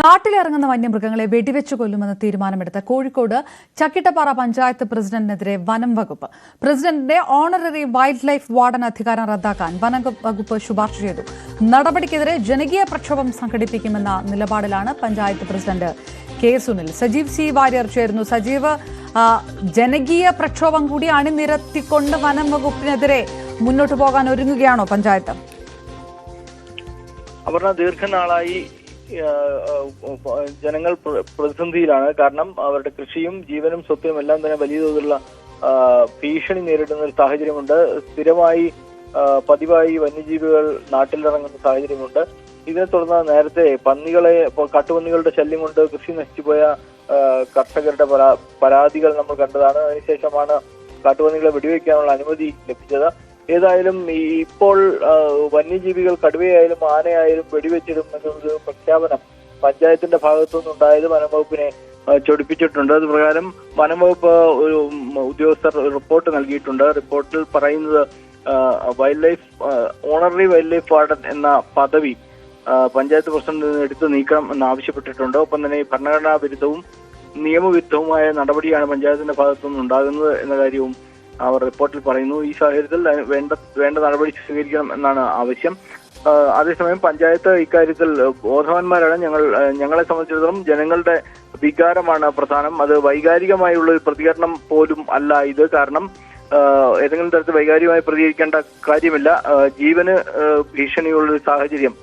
നാട്ടിലിറങ്ങുന്ന വന്യമൃഗങ്ങളെ വെടിവെച്ചു കൊല്ലുമെന്ന് തീരുമാനമെടുത്ത കോഴിക്കോട് ചക്കിട്ടപ്പാറ പഞ്ചായത്ത് പ്രസിഡന്റിനെതിരെ വനം വകുപ്പ്. പ്രസിഡന്റിന്റെ ഓണററി വൈൽഡ് ലൈഫ് വാർഡൻ അധികാരം റദ്ദാക്കാൻ വനം വകുപ്പ് ശുപാർശ ചെയ്തു. നടപടിക്കെതിരെ ജനകീയ പ്രക്ഷോഭം സംഘടിപ്പിക്കുമെന്ന നിലപാടിലാണ് panchayat president K Sunil. Sajeev C Warrier ചേരുന്നു. സജീവ് ജനകീയ പ്രക്ഷോഭം കൂടി അണിനിരത്തിക്കൊണ്ട് വനം വകുപ്പിനെതിരെ മുന്നോട്ട് പോകാൻ ഒരുങ്ങുകയാണോ പഞ്ചായത്ത്? അപർണ ദീർഘനാളായി ജനങ്ങൾ പ്ര- പ്രതിസന്ധിയിലാണ്. കാരണം അവരുടെ കൃഷിയും ജീവനും സ്വത്തും എല്ലാം തന്നെ വലിയ തോതിലുള്ള ഭീഷണി നേരിടുന്ന ഒരു സാഹചര്യമുണ്ട്. സ്ഥിരമായി പതിവായി വന്യജീവികൾ നാട്ടിലിറങ്ങുന്ന സാഹചര്യമുണ്ട്. ഇതിനെ തുടർന്ന് നേരത്തെ പന്നികളെ കാട്ടുപന്നികളുടെ ശല്യം കൊണ്ട് കൃഷി നശിച്ചുപോയ കർഷകരുടെ പരാ- പരാതികൾ നമ്മൾ കണ്ടതാണ്. അതിനുശേഷമാണ് കാട്ടുപന്നികളെ വെടിവെക്കാനുള്ള അനുമതി ലഭിച്ചത്. ഏതായാലും ഇപ്പോൾ വന്യജീവികൾ കടുവയായാലും ആനയായാലും വെടിവെച്ചിടും എന്നൊരു പ്രഖ്യാപനം പഞ്ചായത്തിന്റെ ഭാഗത്തു നിന്നുണ്ടായത് വനംവകുപ്പിനെ ചൊടിപ്പിച്ചിട്ടുണ്ട്. അത് പ്രകാരം വനംവകുപ്പ് ഒരു ഉദ്യോഗസ്ഥർ റിപ്പോർട്ട് നൽകിയിട്ടുണ്ട്. റിപ്പോർട്ടിൽ പറയുന്നത് wild life honorary wild life warden എന്ന പദവി പഞ്ചായത്ത് പ്രസിഡന്റിൽ നിന്ന് എടുത്തു നീക്കണം എന്ന് ആവശ്യപ്പെട്ടിട്ടുണ്ട് ഒപ്പം തന്നെ ഭരണഘടനാ വിരുദ്ധവും നിയമവിരുദ്ധവുമായ നടപടിയാണ് പഞ്ചായത്തിന്റെ ഭാഗത്തുനിന്ന് ഉണ്ടാകുന്നത് എന്ന കാര്യവും അവർ റിപ്പോർട്ടിൽ പറയുന്നു ഈ സാഹചര്യത്തിൽ വേണ്ട വേണ്ട നടപടി സ്വീകരിക്കണം എന്നാണ് ആവശ്യം. അതേസമയം പഞ്ചായത്ത് ഇക്കാര്യത്തിൽ ബോധവാന്മാരാണ്. ഞങ്ങൾ ഞങ്ങളെ സംബന്ധിച്ചിടത്തോളം ജനങ്ങളുടെ വികാരമാണ് പ്രധാനം. അത് വൈകാരികമായുള്ള ഒരു പ്രതികരണം പോലും അല്ല ഇത്. കാരണം ഏതെങ്കിലും തരത്തിൽ വൈകാരികമായി പ്രതികരിക്കേണ്ട കാര്യമില്ല. ജീവന് ഭീഷണിയുള്ള ഒരു സാഹചര്യം.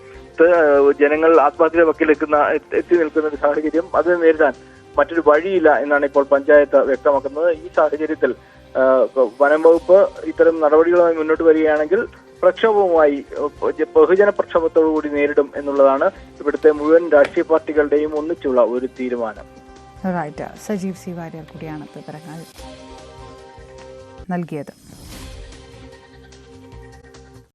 ജനങ്ങൾ ആത്മഹത്യ വക്കിലെത്തുന്ന എത്തി നിൽക്കുന്ന ഒരു സാഹചര്യം അത് നേരിടാൻ മറ്റൊരു വഴിയില്ല എന്നാണ് ഇപ്പോൾ പഞ്ചായത്ത് വ്യക്തമാക്കുന്നത്. ഈ സാഹചര്യത്തിൽ വനം വകുപ്പ് ഇത്തരം നടപടികളുമായി മുന്നോട്ട് വരികയാണെങ്കിൽ പ്രക്ഷോഭവുമായി ബഹുജന പ്രക്ഷോഭത്തോടുകൂടി നേരിടും എന്നുള്ളതാണ് ഇവിടുത്തെ മുഴുവൻ രാഷ്ട്രീയ പാർട്ടികളുടെയും ഒന്നിച്ചുള്ള ഒരു തീരുമാനം. സജീവ് സി വാര്യർ കൂടിയാണ് വിവരങ്ങൾ നൽകിയത്.